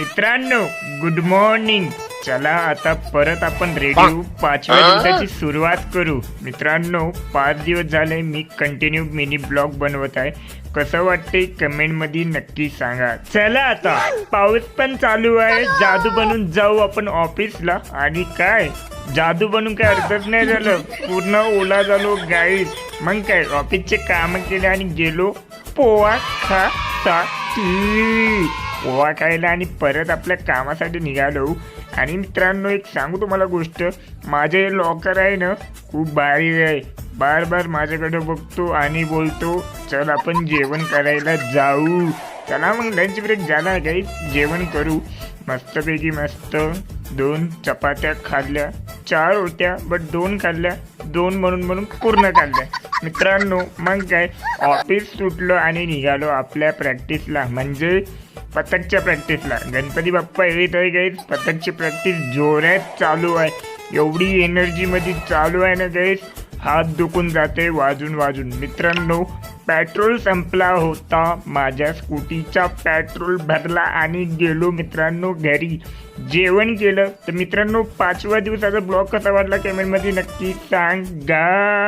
मित्रांनो good morning चला आता परत आपण रेडिओ पाचव्या दिवसाची सुरुवात करू. मित्रांनो पाच दिवस झाले मी कंटिन्यू मिनी ब्लॉग बनवत आहे. कसं वाटते कमेंटमध्ये नक्की सांगा. चला आता पाऊस पण चालू आहे. जादू बनून जाऊ आपण ऑफिसला आणि काय? जादू बनून काय अर्थच नाही झालं. पूर्ण ओला झालो गाईड मग काय ऑफिसचे काम केले आणि गेलो. पोहा खा साठी पोहा खायला आणि परत आपल्या कामासाठी निघालो. आणि मित्रांनो एक सांगू तुम्हाला गोष्ट. माझे लॉकर आहे ना खूप भारी आहे. बार बार माझ्याकडे बघतो आणि बोलतो चल आपण जेवण करायला जाऊ. चला मग लंच ब्रेक झाला काही जेवण करू. मस्तपैकी मस्त. दोन चपात्या खाल्ल्या चार होत्या बट दोन खाल्ल्या. दोन म्हणून म्हणून पूर्ण खाल्ल्या. मित्रांनो मग काय? ऑफिस सुटलो आणि निघालो आपल्या प्रॅक्टिसला म्हणजे पथकच्या प्रॅक्टिसला गणपती बाप्पा येत आहे गाईस पथकची प्रॅक्टिस जोरात चालू आहे. एवढी एनर्जीमध्ये चालू आहे ना गाईस हात दुखून जाते वाजून वाजून. मित्रांनो पेट्रोल संपला होता. माझ्या स्कूटीचा पेट्रोल भरला आणि गेलो मित्रांनो घरी. जेवण केलं. तर मित्रांनो पाचव्या दिवसाचा ब्लॉग कसा वाटला कमेंटमध्ये नक्की सांगा.